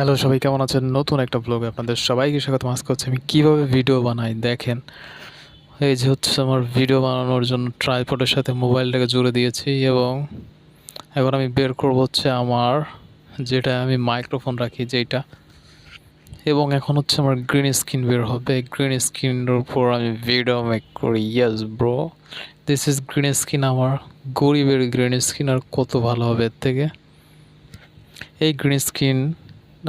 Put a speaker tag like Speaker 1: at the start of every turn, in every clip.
Speaker 1: Hello, সবাই কেমন আছেন? নতুন একটা ব্লগে আপনাদের সবাইকে স্বাগত মাস করছি আমি কীভাবে ভিডিও বানাই, দেখেন। এই যে হচ্ছে আমার ভিডিও বানানোর জন্য ট্রাইপডের সাথে মোবাইলটাকে জুড়ে দিয়েছি এবং এখন আমি বের করব হচ্ছে আমার যেটা আমি মাইক্রোফোন রাখি যেটা এবং এখন হচ্ছে আমার গ্রিন স্ক্রিন বের হবে। গ্রিন স্ক্রিনের উপর আমি ভিডিও মেক করি। Yes bro this is green screen আমার গরিবের গ্রিন স্ক্রিন আর কত ভালো হবে এর থেকে। এই গ্রিন স্ক্রিন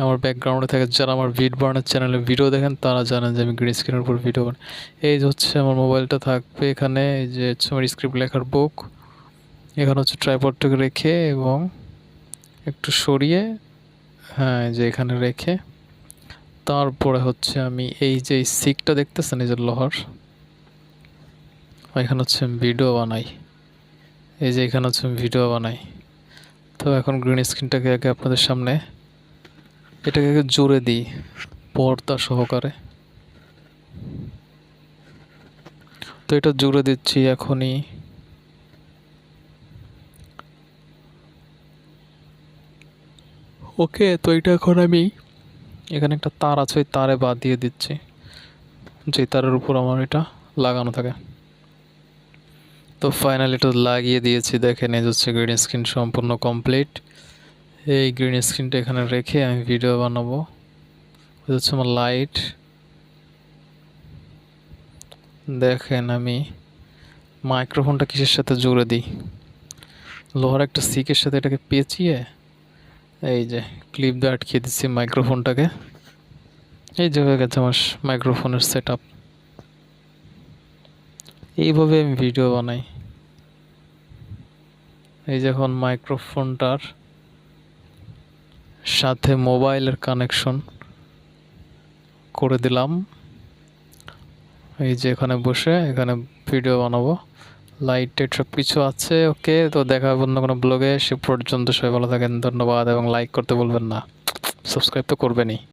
Speaker 1: আমার ব্যাকগ্রাউন্ডে থাকে, যারা আমার ভিড বানানোর চ্যানেলে ভিডিও দেখেন, তারা জানেন যে আমি গ্রিন স্ক্রিনের উপর ভিডিও বানাই। এই যে হচ্ছে আমার মোবাইলটা থাকবে এখানে, এই যে হচ্ছে আমার স্ক্রিপ্ট লেখার বুক এখানে হচ্ছে ট্রাইপডটাকে রেখে এবং একটু সরিয়ে হ্যাঁ যে এখানে রেখে, তারপরে হচ্ছে আমি এই যে সিকটা দেখতেছেন, এই যে লোহার, এখানে হচ্ছে আমি ভিডিও বানাই। এই যে এখানে হচ্ছে আমি ভিডিও বানাই। তো এখন গ্রিন স্ক্রিনটাকে আগে আপনাদের সামনে এটাকে জোরে দিই, পর্দা সহকারে। তো এটা জুড়ে দিচ্ছি এখনই। ওকে, তো এটা এখন আমি এখানে একটা তার আছে, ওই তারে বাদ দিয়ে দিচ্ছি যে তারের উপর আমার এটা লাগানো থাকে। তো ফাইনালি এটা লাগিয়ে দিয়েছি, দেখেন এই হচ্ছে গ্রিন স্ক্রিন সম্পূর্ণ কমপ্লিট এই গ্রিন স্ক্রিনটা এখানে রেখে আমি ভিডিও বানাবো। হচ্ছে আমার লাইট দেখেন আমি মাইক্রোফোনটা কিসের সাথে জুড়ে দিই? লোহার একটা সিকের সাথে এটাকে পেঁচিয়ে এই যে ক্লিপ দিয়ে আটকিয়ে দিচ্ছি মাইক্রোফোনটাকে এই যে হয়ে গেছে আমার মাইক্রোফোনের সেট আপ এইভাবে আমি ভিডিও বানাই। এই যখন মাইক্রোফোনটার সাথে মোবাইলের কানেকশন করে দিলাম। এই যে এখানে বসে, এখানে ভিডিও বানাবো। লাইট টাইট সব কিছু আছে, ওকে। তো দেখা হবে অন্য কোনো ব্লগে সে পর্যন্ত সবাই ভালো থাকেন, ধন্যবাদ, এবং লাইক করতে বলবেন না। সাবস্ক্রাইব তো করবেনই।